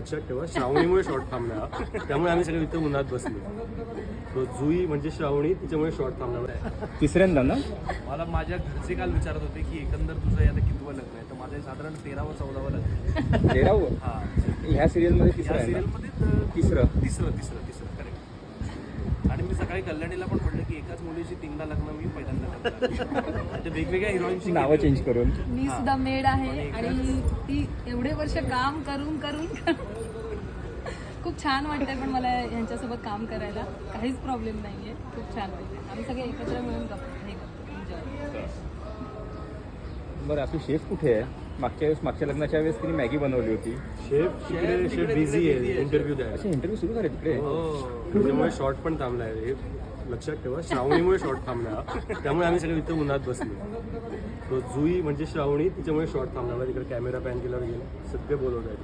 लक्षात ठेवा श्रावणीमुळे शॉर्ट थांबला. त्यामुळे आम्ही सगळे इथं उन्हात बसलो. तो जुई म्हणजे श्रावणी तिच्यामुळे शॉर्ट थांबला तिसऱ्यांदा ना? मला माझ्या घरचे काल विचारत होते की एकंदर तुझं आता कितवं लग्न आहे तर माझं साधारण तेरावं चौदावं लग्न आहे. तेरावं? हा. ह्या सिरियलमध्ये तिसरं या आहे ना? सिरियलमध्ये तिसरं. तिसरं तिसरं तिसरं. करेक्ट आणि मी सकाळी कल्याणीला पण म्हटलं की एकाच मुलीची तीनदा लग्न मी पहिल्यांदा करणार. ते वेगवेगळ्या हिरोईनची नावं चेंज करून. मी सुद्धा मेड आहे आणि ती एवढे वर्ष काम करून करून खूप छान वाटतंय पण मला यांच्यासोबत काम करायला काहीच प्रॉब्लेम नाहीये. खूप छान वाटतंय. आम्ही सगळे एकत्र मिळून हे करतो एन्जॉय बरं आपली शेफ कुठे आहे? मागच्या वेळेस मागच्या लग्नाच्या वेळेस तिने मॅगी बनवली होती. शेफ तिकडे शेफ बिझी आहे. इंटरव्ह्यू द्यायला. असे इंटरव्ह्यू सुरू झाले तिकडे? हो. त्याच्यामुळे शॉर्ट पण थांबलाय. हे लक्षात ठेवा श्रावणीमुळे शॉर्ट थांबला. त्यामुळे आम्ही सगळे इथं उन्हात बसलो. तो जुई म्हणजे श्रावणी तिच्यामुळे शॉर्ट थांबला. मग तिकडे कॅमेरा पॅन केल्यावर गेलं. सगळे बोलवत आहेत.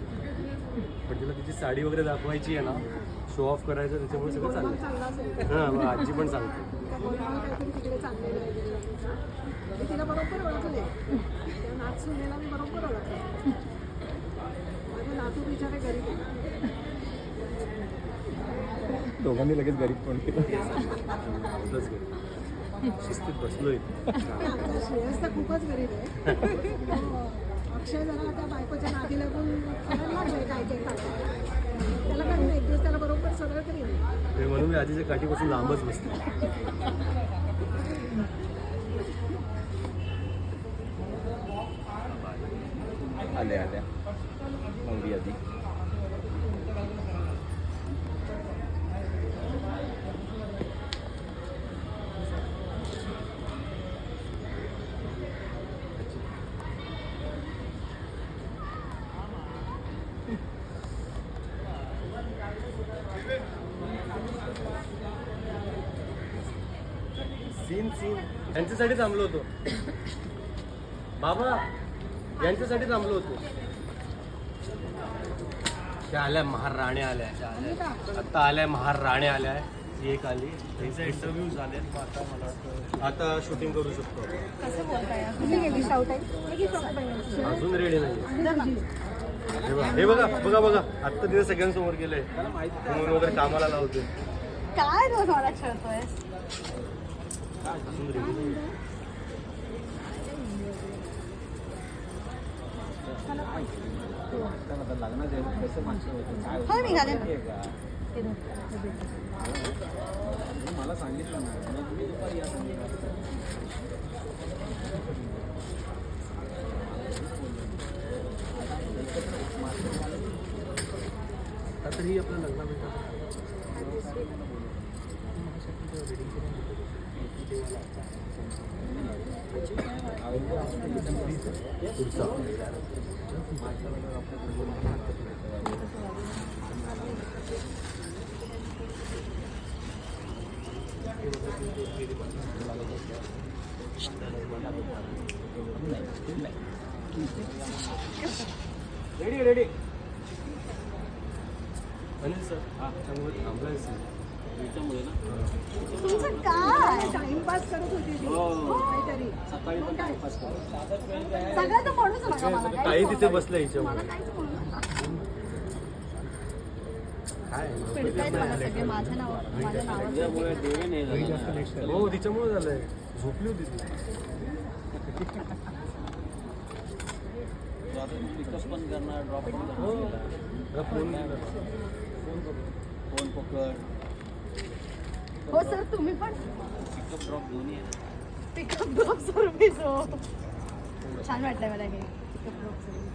पण तिला तिची साडी वगैरे दाखवायची आहे ना शो ऑफ करायचं त्याच्यामुळे सगळं चाललं हां मग आजी पण सांगते. तिकडे चाललेलं आहे मी तिला बरोबर ओळखले. त्या नाच सुनेला मी बरोबर ओळखले. माझे नातू बिचारे गरीब आहे. दोघांनी लगेच गरीब पण केलं. शिस्तीत बसलोय. आता श्रेयस तर खूपच गरीब आहे. हो. अक्षय जरा त्या बायकोच्या नादी लागून लागलाय काय काय त्याला काय नाही, एक दिवस त्याला बरोबर सगळं करेल म्हणून मी आजीच्या काठीपासून लांबच बसते. आल्या आल्या. आधी. सीन सीन यांच्यासाठी थांबलो होतो. बाबा यांच्यासाठी थांबलो होतो. त्या आल्या महाराण्या आल्या त्या आल्या. आता आल्या महाराण्या आल्या. ही एक आली. त्यांचे इंटरव्ह्यू झाले आता मला वाटतं आता शूटिंग करू शकतो. आपण. तुम्ही गेली शाऊट आहे? अजून रेडी नाही हे बघा हे बघा बघा बघा. आत्ता तिने सगळ्यांसमोर गेलंय म्हणून वगैरे कामाला लावते काय रोज मला खेळतोय हो मी घालेन मला सांगितलं ना ही म्हणजे आपलं लग्न भेटत रेडी रेडी अनिल सर त्यामुळे थांबलाय सर तुमचं काय टाइमपास करत होती ती. काहीतरी. मग काय? सगळं तर म्हणूच नका मला? काय काही तिथे बसलं हिच्यामुळे मला काहीच म्हणू नका. काय? पिडतायत मला सगळे. माझं नाव माझ्या नावाचं हो तिच्यामुळे झालंय. झोपली होती ती. पण करणार ड्रॉप पण हो. जरा फोन केला. फोन पकड. हो सर तुम्ही पण? पिकअप ड्रॉप दोन्ही आहे पिकअप ड्रॉप सर्व्हिस हो. छान वाटलंय मला हे. पिकअप ड्रॉप सर्व्हिस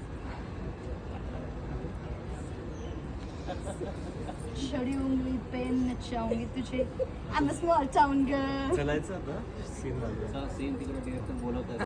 छड़ी उंगली पे नचाऊंगी तुझे. I am small town girl चलायचं आता? सीन सेम तिकडे डिरेक्टर बोलवत आहे